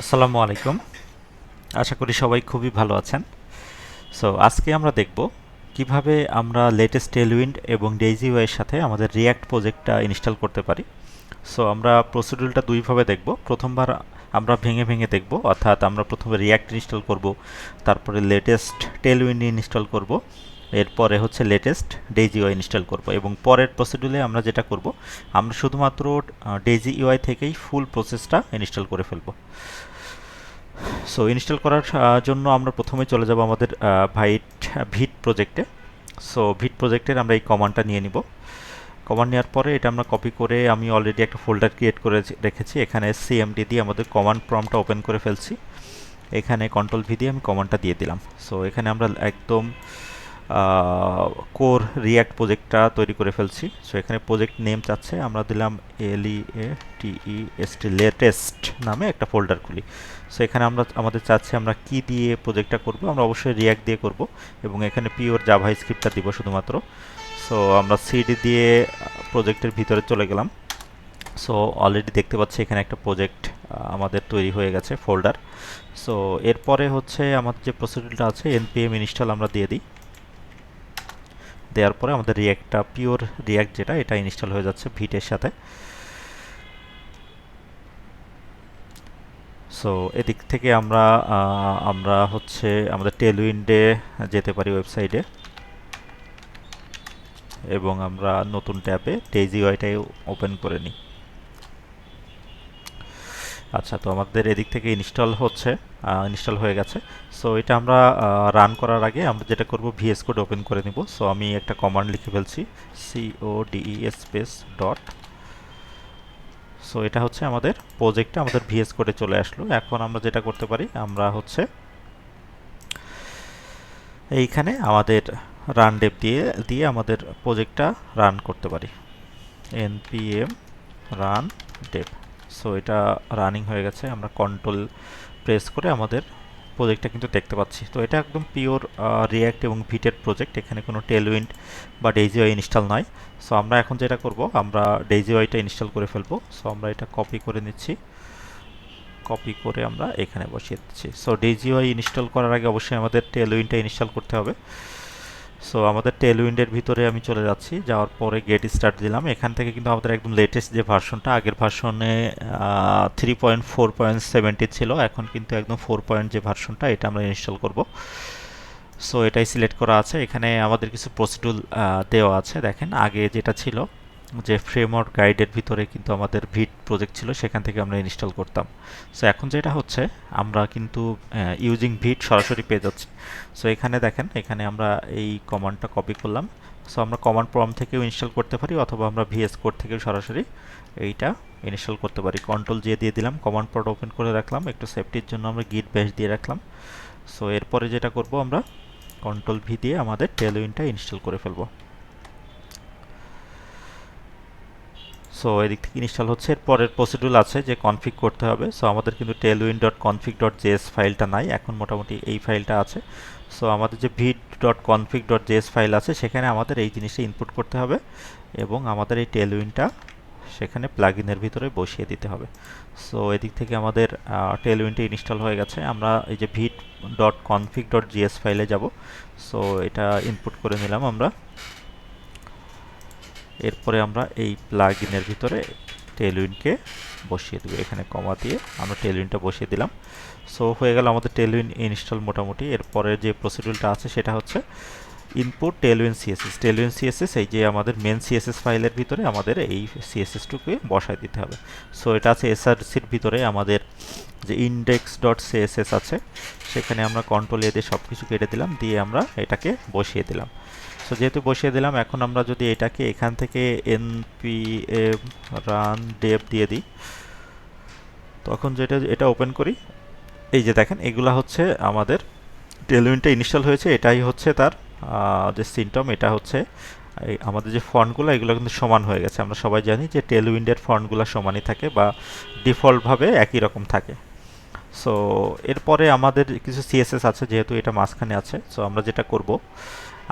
আসসালামু আলাইকুম। আশা করি সবাই খুবই ভালো আছেন। সো আজকে আমরা দেখব কীভাবে আমরা লেটেস্ট টেলউইন্ড এবং ডেইজি ওয়ের সাথে আমাদের রিয়্যাক্ট প্রজেক্টটা ইনস্টল করতে পারি। সো আমরা প্রসিডিউরটা দুইভাবে দেখব। প্রথমবার আমরা ভেঙে ভেঙে দেখব, অর্থাৎ আমরা প্রথমে রিয়্যাক্ট ইনস্টল করব, তারপরে লেটেস্ট টেলউইন্ড ইনস্টল করব, এরপরে হচ্ছে লেটেস্ট ডেইজি ইউআই ইনস্টল করব এবং পরের প্রসিডিউরে আমরা যেটা করব, আমরা শুধুমাত্র ডেইজি ইউআই থেকেই ফুল প্রসেসটা ইনস্টল করে ফেলব। সো ইনস্টল করার জন্য আমরা প্রথমে চলে যাব আমাদের ভাইট ভিট প্রজেক্টে সো ভিট প্রজেক্টের আমরা এই কমান্ডটা নিয়ে নিব। কমান্ড নেওয়ার পরে এটা আমরা কপি করে আমি অলরেডি একটা ফোল্ডার ক্রিয়েট করে রেখেছি। এখানে সিএমডি দিয়ে আমাদের কমান্ড প্রমটা ওপেন করে ফেলছি। এখানে কন্ট্রোল ভি দিয়ে আমি কমান্ডটা দিয়ে দিলাম। সো এখানে আমরা একদম কোর রিয়্যাক্ট প্রজেক্টটা তৈরি করে ফেলছি। সো এখানে প্রজেক্ট নেম চাচ্ছে। আমরা দিলাম এল ই এ টিই এস টি লেটেস্ট নামে একটা ফোল্ডার খুলি। সো এখানে আমরা, আমাদের চাচ্ছে আমরা কি দিয়ে প্রজেক্টটা করব, আমরা অবশ্যই রিয়্যাক্ট দিয়ে করব। এবং এখানে পিওর জাভা স্ক্রিপ্টটা দিব শুধুমাত্র। সো আমরা সিডি দিয়ে প্রজেক্টের ভিতরে চলে গেলাম। সো অলরেডি দেখতে পাচ্ছি এখানে একটা প্রজেক্ট আমাদের তৈরি হয়ে গেছে ফোল্ডার সো এরপরে হচ্ছে আমাদের যে প্রসিডিউরটা আছে এনপিএম ইনস্টল আমরা দিয়ে দিই। দেওয়ার পরে আমাদের রিয়াক্টটা পিওর রিয়াক্ট যেটা, এটা ইনস্টল হয়ে যাচ্ছে ভিটের সাথে। সো এদিক থেকে আমরা আমরা হচ্ছে আমাদের টেলউইন্ডে যেতে পারি ওয়েবসাইটে এবং আমরা নতুন ট্যাবে ডেজি ওয়াইটাই ওপেন করে নিই। আচ্ছা তো আমাদের এদিক থেকে ইনস্টল হচ্ছে ইনস্টল হয়ে গেছে। সো এটা আমরা রান করার আগে আমরা যেটা করব ভিএস কোড ওপেন করে নিব। সো আমি একটা কমান্ড লিখে ফেলছি CO DES space dot so এটা হচ্ছে আমাদের প্রজেক্টটা আমাদের ভিএস কোডে চলে আসলো। এখন আমরা যেটা করতে পারি, আমরা হচ্ছে এইখানে আমাদের রান ডেপ দিয়ে দিয়ে আমাদের প্রজেক্টটা রান করতে পারি। এনপিএম রান ডেপ সো এটা রানিং হয়ে গেছে। আমরা কন্ট্রোল প্রেস করে আমাদের প্রজেক্টটা কিন্তু দেখতে পাচ্ছি। তো এটা একদম পিওর রিয়্যাক্ট এবং ভিটেড প্রজেক্ট এখানে কোনো টেলউইন্ড বা ডেইজিওয়াই ইনস্টল নয় সো আমরা এখন যেটা করব, আমরা ডেইজিওয়াইটা ইনস্টল করে ফেলব। সো আমরা এটা কপি করে নিচ্ছি। কপি করে আমরা এখানে বসিয়ে দিচ্ছি। সো ডেইজিওয়াই ইনস্টল করার আগে অবশ্যই আমাদের টেলউইন্ডটা ইনস্টল করতে হবে। সো আমাদের টেল উইন্ডের ভিতরে আমি চলে যাচ্ছি। যাওয়ার পরে গেট স্টার্ট দিলাম। এখান থেকে কিন্তু আমাদের একদম লেটেস্ট যে ভার্সনটা আগের ভার্সনে three point four point seventy ছিল। এখন কিন্তু একদম ফোর পয়েন্ট যে ভার্সনটা এটা আমরা ইনস্টল করব। সো এটাই সিলেক্ট করা আছে। এখানে আমাদের কিছু প্রসিডিউর দেওয়া আছে। দেখেন, আগে যেটা ছিল যে ফ্রেমওয়ার্ক গাইডের ভিতরে কিন্তু আমাদের ভিট প্রজেক্ট ছিল, সেখান থেকে আমরা ইনস্টল করতাম। সো এখন যেটা হচ্ছে, আমরা কিন্তু ইউজিং ভিট সরাসরি পেয়ে যাচ্ছি। সো এখানে দেখেন, এখানে আমরা এই কমান্ডটা কপি করলাম। সো আমরা কমান্ড প্রম থেকেও ইনস্টল করতে পারি, অথবা আমরা ভিএস কোড থেকেও সরাসরি এইটা ইনস্টল করতে পারি। কন্ট্রোল যে দিয়ে দিলাম কমান্ড প্রড ওপেন করে রাখলাম, একটু সেফটির জন্য আমরা গিট ব্যাশ দিয়ে রাখলাম। সো এরপরে যেটা করব আমরা কন্ট্রোল ভি দিয়ে আমাদের টেলউইনটা ইনস্টল করে ফেলব। সো এদিক থেকে ইনস্টল হচ্ছে। এর পরের প্রসিডিউর আছে যে কনফিগ করতে হবে। সো আমাদের কিন্তু tailwind dot config dot JS ফাইলটা নাই। এখন মোটামুটি এই ফাইলটা আছে। সো আমাদের যে vite dot config dot JS file আছে, সেখানে আমাদের এই জিনিসটা ইনপুট করতে হবে এবং আমাদের এই টেলউইনটা সেখানে প্লাগইনের ভিতরে বসিয়ে দিতে হবে। সো এদিক থেকে আমাদের টেলউইনটা ইনস্টল হয়ে গেছে। আমরা এই যে Vite dot config dot JS ফাইলে যাব। সো এটা ইনপুট করে নিলাম আমরা। এরপরে আমরা এই প্লাগ ইনের ভিতরে টেলউইনকে বসিয়ে দেবো। এখানে কমা দিয়ে আমরা টেলউইনটা বসিয়ে দিলাম। সো হয়ে গেল আমাদের টেলউইন ইনস্টল মোটামুটি। এরপরে যে প্রসিডিউরটা আছে সেটা হচ্ছে input tailwind CSS tailwind CSS এই যে আমাদের মেন সিএসএস ফাইলের ভিতরে আমাদের এই সিএসএসটুকে বসায় দিতে হবে। সো এটা আছে এসআরসির ভিতরে আমাদের যে ইন্ডেক্স ডট সিএসএস আছে, সেখানে আমরা কন্ট্রোল এ দিয়ে সব কিছু কেটে দিলাম। দিয়ে আমরা এটাকে বসিয়ে দিলাম। সো যেহেতু বসিয়ে দিলাম, এখন আমরা যদি এটাকে এখান থেকে এনপিএম রান ডেভ দিয়ে দিই, তখন যেটা, এটা ওপেন করি। এই যে দেখেন, এগুলা হচ্ছে আমাদের টেলউইনটা ইনস্টল হয়েছে, এটাই হচ্ছে তার যে সিমটম এটা হচ্ছে আমাদের যে ফন্টগুলো, এগুলো কিন্তু সমান হয়ে গেছে। আমরা সবাই জানি যে টেলউইন্ডের ফন্টগুলো সমানই থাকে বা ডিফল্টভাবে একই রকম থাকে। সো এরপরে আমাদের কিছু সিএসএস আছে, যেহেতু এটা মাঝখানে আছে সো আমরা যেটা করব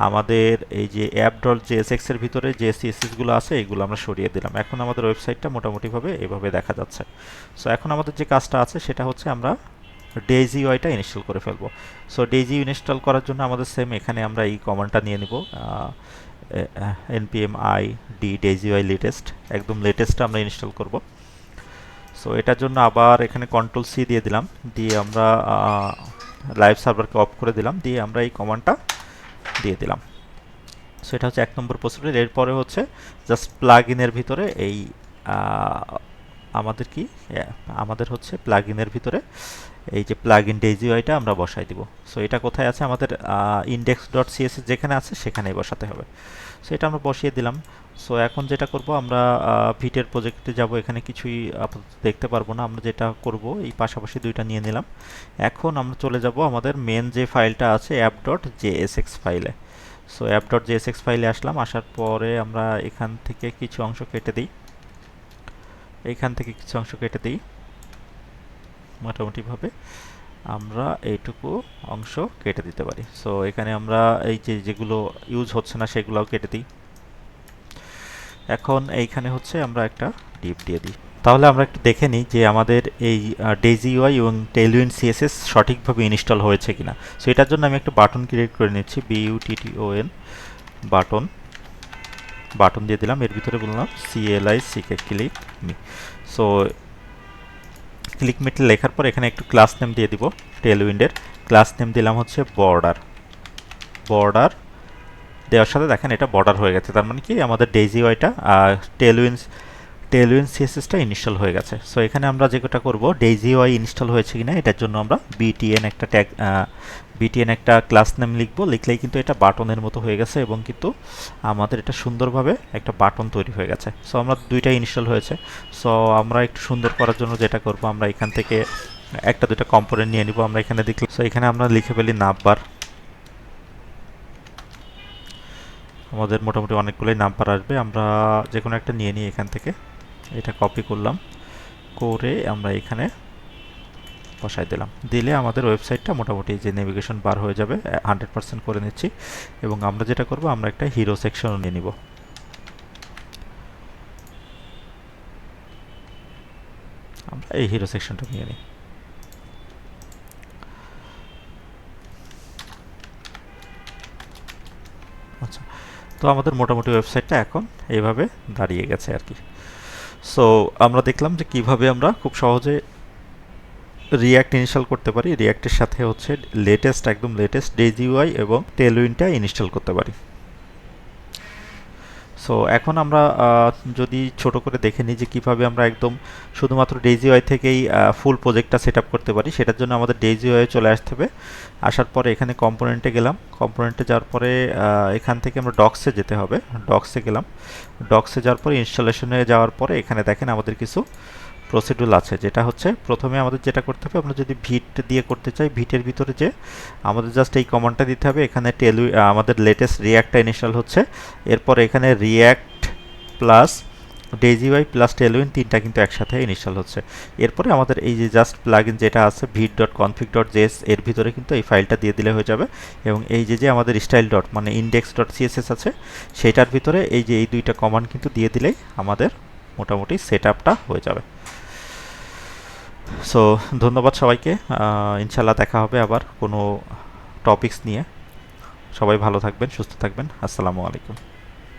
আমাদের এই যে অ্যাপ জেএসএক্স এর ভিতরে যে সিএসএসগুলো আছে, এগুলো আমরা সরিয়ে দিলাম। এখন আমাদের ওয়েবসাইটটা মোটামুটিভাবে এভাবে দেখা যাচ্ছে। সো এখন আমাদের যে কাজটা আছে, সেটা হচ্ছে আমরা ডেজি ওয়াইটা ইনস্টল করে ফেলব। সো ডেজি ইনস্টল করার জন্য আমাদের সেম এখানে আমরা এই কমান্ডটা নিয়ে নিব। Npm i D daisyUI latest একদম লেটেস্টটা আমরা ইনস্টল করব। সো এটার জন্য আবার এখানে কন্ট্রোল সি দিয়ে দিলাম। দিয়ে আমরা লাইভ সার্ভারকে অফ করে দিলাম। দিয়ে আমরা এই কমান্ডটা দিয়ে দিলাম। সো এটা হচ্ছে এক নম্বর প্রসিডিউর এরপরে হচ্ছে জাস্ট প্লাগ ইনের ভিতরে এই আমাদের কি? আমাদের হচ্ছে প্লাগ ইনের ভিতরে এই যে প্লাগ ইন ডেজিওয়াইটা আমরা বসাই দিব। সো এটা কোথায় আছে? আমাদের ইন্ডেক্স ডট সিএসএস যেখানে আছে সেখানেই বসাতে হবে। সো এটা আমরা বসিয়ে দিলাম। সো এখন যেটা করব, আমরা ভিটের প্রজেক্টে যাব। এখানে কিছুই আপাতত দেখতে পারব না। আমরা যেটা করব, এই পাশাপাশি দুইটা নিয়ে নিলাম। এখন আমরা চলে যাব আমাদের মেন যে ফাইলটা আছে অ্যাপ ডট জেএসএক্স ফাইলে সো অ্যাপ ডট জেএসএক্স ফাইলে আসলাম। আসার পরে আমরা এখান থেকে কিছু অংশ কেটে দিই। এখান থেকে কিছু অংশ কেটে দিই, মোটামুটিভাবে। আমরা এইটুকু অংশ কেটে দিতে পারি। সো এখানে আমরা এই যে যেগুলো ইউজ হচ্ছে না, সেগুলোও কেটে দিই। এখন এইখানে হচ্ছে আমরা একটা ডিপ দিয়ে দিই। তাহলে আমরা একটু দেখে নিই যে আমাদের এই ডেজি ইউআই এবং টেলউইন সিএসএস সঠিকভাবে ইনস্টল হয়েছে কিনা। সো এটার জন্য আমি একটা বাটন ক্রিয়েট করে নিচ্ছি বিইউটিটিওএন বাটন। বাটন দিয়ে দিলাম, এর ভিতরে বললাম CLI সিকে click me so click মিটে লেখার পর এখানে একটু ক্লাস নেম দিয়ে দিব টেলউইন্ডের ক্লাস নেম দিলাম হচ্ছে বর্ডার বর্ডার দেওয়ার সাথে দেখেন এটা বর্ডার হয়ে গেছে। তার মানে কি? আমাদের ডেজি ওয়াইটা টেলউইন্স টেলউইন সিএসএসটা ইনস্টল হয়ে গেছে। সো এখানে আমরা যেটা করব ডেজি ওয়াই ইনস্টল হয়েছে কিনা, এটার জন্য আমরা বিটিএন একটা ট্যাগ বিটিএন একটা ক্লাস নেম লিখব। লিখলেই কিন্তু এটা বাটনের মতো হয়ে গেছে এবং কিন্তু আমাদের এটা সুন্দরভাবে একটা বাটন তৈরি হয়ে গেছে। সো আমরা দুইটাই ইনস্টল হয়েছে। সো আমরা একটু সুন্দর করার জন্য যেটা করব, আমরা এখান থেকে একটা দুটা কম্পোনেন্ট নিয়ে নিব। আমরা এখানে দেখলাম সো এখানে আমরা লিখে ফেলি নাম্বার আমাদের মোটামুটি অনেকগুলোই নাম্বার আসবে। আমরা যে কোনো একটা নিয়ে নিই এখান থেকে। এটা কপি করলাম। করে আমরা এখানে বসাই দিলাম। দিলে আমাদের ওয়েবসাইটটা মোটামুটি যে নেভিগেশন বার হয়ে যাবে হান্ড্রেড পার্সেন্ট করে নিচ্ছি। এবং আমরা যেটা করব, আমরা একটা হিরো সেকশনও নিয়ে নিব। আমরা এই হিরো সেকশনটা নিয়ে নিই আচ্ছা তো আমাদের মোটামুটি ওয়েবসাইটটা এখন এইভাবে দাঁড়িয়ে গেছে আর কি। সো আমরা দেখলাম যে কীভাবে আমরা খুব সহজে রিয়াক্ট ইনস্টল করতে পারি। রিয়াক্টের সাথে হচ্ছে লেটেস্ট একদম লেটেস্ট ডেজিউআই এবং টেলউইনটা ইনস্টল করতে পারি। সো এখন আমরা যদি ছোট করে দেখে নিই যে কীভাবে আমরা একদম শুধুমাত্র ডেজিওয়াই থেকেই ফুল প্রজেক্টটা সেট করতে পারি, সেটার জন্য আমাদের ডেজিওয়াই চলে আসতে হবে। আসার পরে এখানে কম্পোনেন্টে গেলাম। কম্পোনেন্টে যাওয়ার পরে এখান থেকে আমরা ডক্সে যেতে হবে। ডক্সে গেলাম। ডক্সে যাওয়ার পরে ইনস্টলেশনে যাওয়ার পরে এখানে দেখেন আমাদের কিছু প্রসিডিউল আছে, যেটা হচ্ছে প্রথমে আমাদের যেটা করতে হবে, আমরা যদি ভিট দিয়ে করতে চাই, ভিটের ভিতরে যে আমাদের জাস্ট এই কমান্ডটা দিতে হবে, এখানে টেলু আমাদের লেটেস্ট রিয়াক্টটা ইনস্টল হচ্ছে, এরপর এখানে react plus daisyUI plus tailwind তিনটা কিন্তু একসাথে ইনস্টল হচ্ছে। এরপরে আমাদের এই যে জাস্ট প্লাগ ইন যেটা আছে Vite dot config dot JS এর ভিতরে কিন্তু এই ফাইলটা দিয়ে দিলে হয়ে যাবে। এবং এই যে যে আমাদের স্টাইল ডট মানে ইন্ডেক্স ডট সিএসএস আছে সেটার ভিতরে এই যে, এই দুইটা কমান্ড কিন্তু দিয়ে দিলেই আমাদের মোটামুটি সেট হয়ে যাবে। সো ধন্যবাদ সবাইকে। ইনশাল্লাহ দেখা হবে আবার কোনো টপিকস নিয়ে। সবাই ভালো থাকবেন, সুস্থ থাকবেন। আসসালামু আলাইকুম।